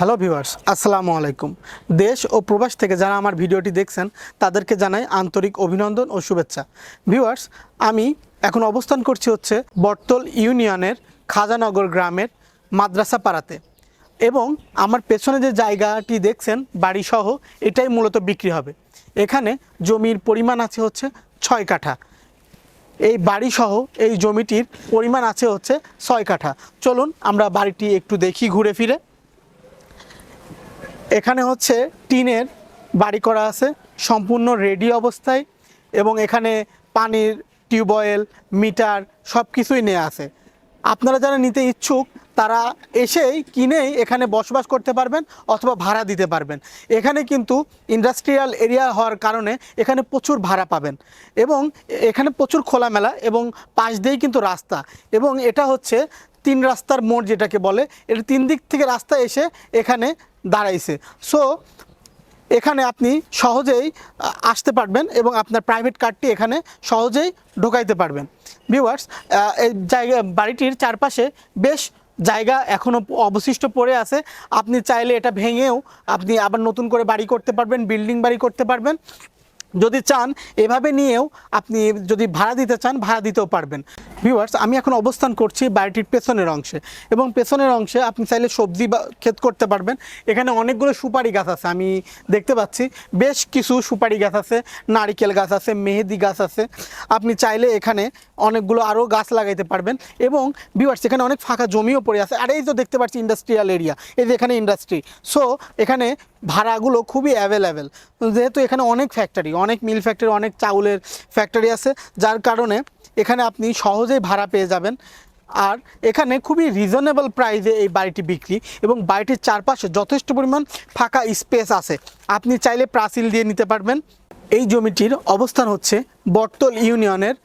Hello viewers আসসালামু আলাইকুম দেশ ও প্রবাস থেকে যারা আমার ভিডিওটি দেখছেন তাদেরকে জানাই আন্তরিক অভিনন্দন ও শুভেচ্ছা ভিউয়ার্স আমি এখন অবস্থান করছি হচ্ছে বটতল ইউনিয়নের খাজানগর গ্রামের মাদ্রাসা পাড়াতে এবং আমার পেছনে যে জায়গাটি দেখছেন বাড়িসহ এটাই মূলত বিক্রি হবে এখানে জমির পরিমাণ আছে হচ্ছে ছয় কাঠা এই বাড়িসহ এই জমিটির পরিমাণ আছে হচ্ছে ছয় কাঠা চলুন আমরা বাড়িটি একটু দেখি ঘুরে ফিরে এখানে হচ্ছে টিনের বাড়ি করা আছে, সম্পূর্ণ রেডি অবস্থায় এবং এখানে পানির টিউবওয়েল মিটার সব কিছুই নেওয়া আছে। আপনারা যারা নিতে ইচ্ছুক, তারা এসেই কিনেই এখানে বসবাস করতে পারবেন অথবা ভাড়া দিতে পারবেন। এখানে কিন্তু ইন্ডাস্ট্রিয়াল এরিয়া হওয়ার কারণে এখানে প্রচুর ভাড়া পাবেন এবং এখানে প্রচুর খোলামেলা এবং পাশ দিয়েই কিন্তু রাস্তা এবং এটা হচ্ছে তিন রাস্তার মোড় যেটাকে বলে এটা তিন দিক থেকে রাস্তা এসে এখানে দাঁড়াইছে। সো এখানে আপনি সহজেই আসতে পারবেন এবং আপনার প্রাইভেট কারটি এখানে সহজেই ঢোকাইতে পারবেন। ভিউয়ার্স এই জায়গা, বাড়িটির চারপাশে বেশ জায়গা এখনও অবশিষ্ট পড়ে আছে। আপনি চাইলে এটা ভেঙেও আপনি আবার নতুন করে বাড়ি করতে পারবেন বিল্ডিং বাড়ি করতে পারবেন। যদি চান, এভাবে নিয়েও আপনি যদি ভাড়া দিতে চান, ভাড়া দিতেও পারবেন। ভিউয়ার্স আমি এখন অবস্থান করছি বাড়িটির পেছনের অংশে এবং পেছনের অংশে আপনি চাইলে সবজি বা ক্ষেত করতে পারবেন। এখানে অনেকগুলো সুপারি গাছ আছে, আমি দেখতে পাচ্ছি। বেশ কিছু সুপারি গাছ আছে, নারিকেল গাছ আছে, মেহেদি গাছ আছে। আপনি চাইলে এখানে অনেকগুলো আরও গাছ লাগাইতে পারবেন এবং ভিউয়ার্স এখানে অনেক ফাঁকা জমিও পড়ে আছে। আর এই তো দেখতে পাচ্ছি ইন্ডাস্ট্রিয়াল এরিয়া এই যে এখানে ইন্ডাস্ট্রি সো এখানে ভাড়াগুলো খুবই অ্যাভেলেবেল যেহেতু এখানে অনেক ফ্যাক্টরি অনেক মিল ফ্যাক্টরি অনেক চাউলের ফ্যাক্টরি আছে, যার কারণে এখানে আপনি সহজেই ভাড়া পেয়ে যাবেন। আর এখানে খুবই রিজনেবল প্রাইসে এই বাড়িটি বিক্রি এবং বাড়িটির চারপাশে যথেষ্ট পরিমাণ ফাঁকা স্পেস আছে। আপনি চাইলে প্রাচীল দিয়ে নিতে পারবেন। এই জমিটির অবস্থান হচ্ছে বটতল ইউনিয়নের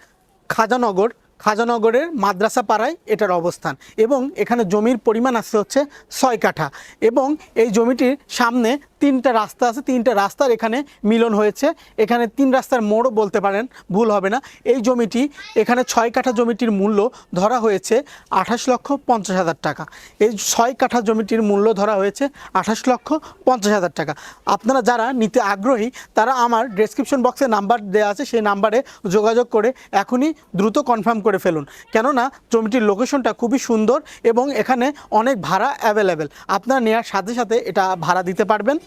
খাজানগর খাজানগরের মাদ্রাসা পাড়ায় এটার অবস্থান এবং এখানে জমির পরিমাণ আছে হচ্ছে ছয় কাঠা এবং এই জমিটির সামনে তিনটা রাস্তা আছে, তিনটা রাস্তার এখানে মিলন হয়েছে। এখানে তিন রাস্তার মোড়ও বলতে পারেন, ভুল হবে না। এই জমিটি, এখানে ছয় কাঠা জমিটির মূল্য ধরা হয়েছে আঠাশ লক্ষ পঞ্চাশ হাজার টাকা। এই ছয় কাঠা জমিটির মূল্য ধরা হয়েছে আঠাশ লক্ষ পঞ্চাশ হাজার টাকা। আপনারা যারা নিতে আগ্রহী, তারা আমার ডেসক্রিপশন বক্সে নাম্বার দেওয়া আছে, সেই নাম্বারে যোগাযোগ করে এখনই দ্রুত কনফার্ম করে ফেলুন। কেননা জমিটির লোকেশনটা খুবই সুন্দর এবং এখানে অনেক ভাড়া অ্যাভেলেবেল আপনারা নেওয়ার সাথে সাথে এটা ভাড়া দিতে পারবেন।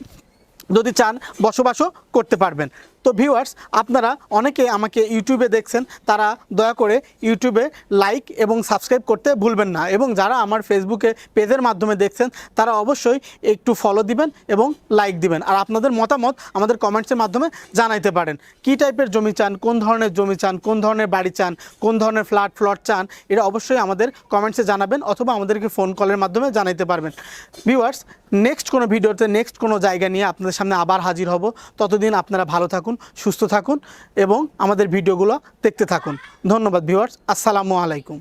যদি চান বসবাসও করতে পারবেন। তো ভিউয়ার্স আপনারা অনেকে আমাকে ইউটিউবে দেখছেন, তারা দয়া করে ইউটিউবে লাইক এবং সাবস্ক্রাইব করতে ভুলবেন না। এবং যারা আমার ফেসবুকে পেজের মাধ্যমে দেখছেন, তারা অবশ্যই একটু ফলো দিবেন এবং লাইক দিবেন। আর আপনাদের মতামত আমাদের কমেন্টসের মাধ্যমে জানাইতে পারেন। কী টাইপের জমি চান, কোন ধরনের জমি চান, কোন ধরনের বাড়ি চান, কোন ধরনের ফ্ল্যাট ফ্লট চান, এটা অবশ্যই আমাদের কমেন্টসে জানাবেন অথবা আমাদেরকে ফোন কলের মাধ্যমে জানাইতে পারবেন। ভিউয়ার্স নেক্সট কোনো ভিডিওতে নেক্সট কোনো জায়গা নিয়ে আপনাদের সামনে আবার হাজির হব। ততদিন আপনারা ভালো থাকুন সুস্থ থাকুন এবং আমাদের ভিডিওগুলো দেখতে থাকুন। ধন্যবাদ ভিউয়ার্স। আসসালামু আলাইকুম।